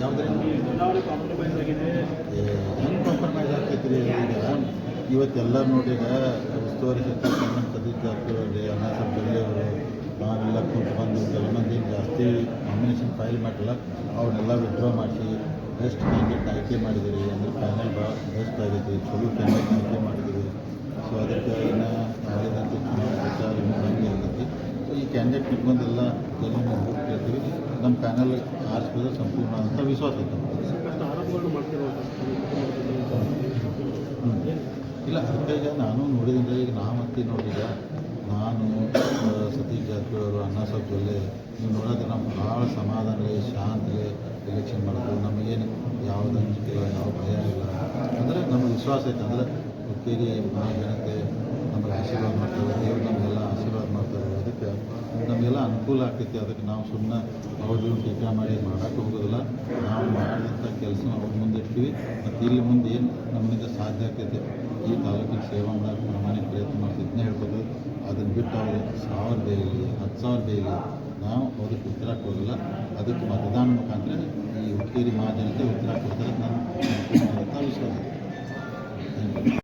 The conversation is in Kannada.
ಯಾವುದ್ರಿಂದ ನೋಡಿದ ಕಾಂಪ್ರಮೈಸ್ ಆಗಿದೆ. ಹೆಂಗೆ ಕಾಂಪ್ರಮೈಸ್ ಇವತ್ತೆಲ್ಲರೂ ಉಸ್ತುವಾರಿ ಸಚಿವ ಸತೀಶ್ ಜಾರಕಿಹೊಳಿ ಅಣ್ಣ ಸಾಹೇಬ್ ಜೊಲ್ಲೆ ಅವರು ನಾವೆಲ್ಲ ಕೂತು ಬಂದು ಕೆಲವು ಮಂದಿ ಜಾಸ್ತಿ ನಾಮಿನೇಷನ್ ಫೈಲ್ ಮಾಡಿಲ್ಲ ಅವ್ರನ್ನೆಲ್ಲ ವಿಡ್ರಾ ಮಾಡಿಸಿ ಬೆಸ್ಟ್ ಕ್ಯಾಂಡಿಡೇಟ್ ಆಯ್ಕೆ ಮಾಡಿದ್ದೀರಿ ಅಂದರೆ ಫೈನಲ್ ಭಾಳ ಬೆಸ್ಟ್ ಆಗೈತಿ ಚಲೋ ಕ್ಯಾಂಡಿಡೇಟ್ ಆಯ್ಕೆ ಮಾಡಿದ್ದೀವಿ ಸೊ ಅದಕ್ಕೆ ಇನ್ನು ನಾಳಿದಂತೆ ಚುನಾವಣೆ ಪ್ರಚಾರ ಹಂಗೆ ಇರ್ತೈತಿ ಸೊ ಈ ಕ್ಯಾಂಡಿಡೇಟ್ ಇಟ್ಕೊಂಡೆಲ್ಲ ಎಲ್ಲಿ ನಮ್ಮ ಪ್ಯಾನಲ್ ಆರಿಸ್ಬೋದು ಸಂಪೂರ್ಣ ಅಂತ ವಿಶ್ವಾಸ ಹ್ಮ್. ಇಲ್ಲ ಈಗ ನಾನು ನೋಡಿದ್ರೆ ಈಗ ನಾ ಮತ್ತೆ ನೋಡಿದ ನಾನು ಸತೀಶ್ ಜಾರಕಿಹೊಳಿ ಅವರು ಅಣ್ಣ ಸಾಹೇಬ್ ಜೊಲ್ಲೆ ನೀವು ನೋಡೋದ್ರೆ ನಮ್ಗೆ ಭಾಳ ಸಮಾಧಾನಲೇ ಶಾಂತಲೇ ಎಲೆಕ್ಷನ್ ಮಾಡೋದು ನಮಗೇನು ಯಾವ್ದು ಅಂಜಿಕಿಲ್ಲ ಯಾವ ಭಯ ಇಲ್ಲ. ಅಂದರೆ ನಮ್ಗೆ ವಿಶ್ವಾಸ ಐತೆ ಅಂದರೆ ಹುಕ್ಕೇರಿ ಜನತೆ ನಮ್ಮ ಆಶೀರ್ವಾದ ಅನುಕೂಲ ಆಗ್ತೈತಿ. ಅದಕ್ಕೆ ನಾವು ಸುಮ್ಮನೆ ಅವ್ರದ್ದು ಟೀಕಾ ಮಾಡಿ ಮಾಡೋಕ್ಕೆ ಹೋಗೋದಿಲ್ಲ. ನಾವು ಮಾಡಿದಂಥ ಕೆಲಸ ಅವ್ರ ಮುಂದೆ ಇಡ್ತೀವಿ. ಮತ್ತು ಇಲ್ಲಿ ಮುಂದೆ ಏನು ನಮ್ಮಿಂದ ಸಾಧ್ಯ ಆಗ್ತೈತಿ? ಈ ತಾಲೂಕಿನ ಸೇವೆ ಮಾಡೋಕೆ ಪ್ರಾಮಾಣಿಕ ಪ್ರಯತ್ನ ಮಾಡ್ತಿದ್ನೇ ಹೇಳ್ಬೋದು. ಅದನ್ನು ಬಿಟ್ಟು ಅವರು ಸಾವಿರ ಬೇಲಿ, ಹತ್ತು ಸಾವಿರ ಬೇಲಿ ನಾವು ಅವ್ರಿಗೆ ಉತ್ತರ ಕೊಡೋದಿಲ್ಲ. ಅದಕ್ಕೆ ಮತದಾನ ಮುಖಾಂತರ ಈ ಹುಕ್ಕೇರಿ ಮಹಾಜನತೆ ಉತ್ತರ ಕೊಡ್ತಾರೆ ನಾನು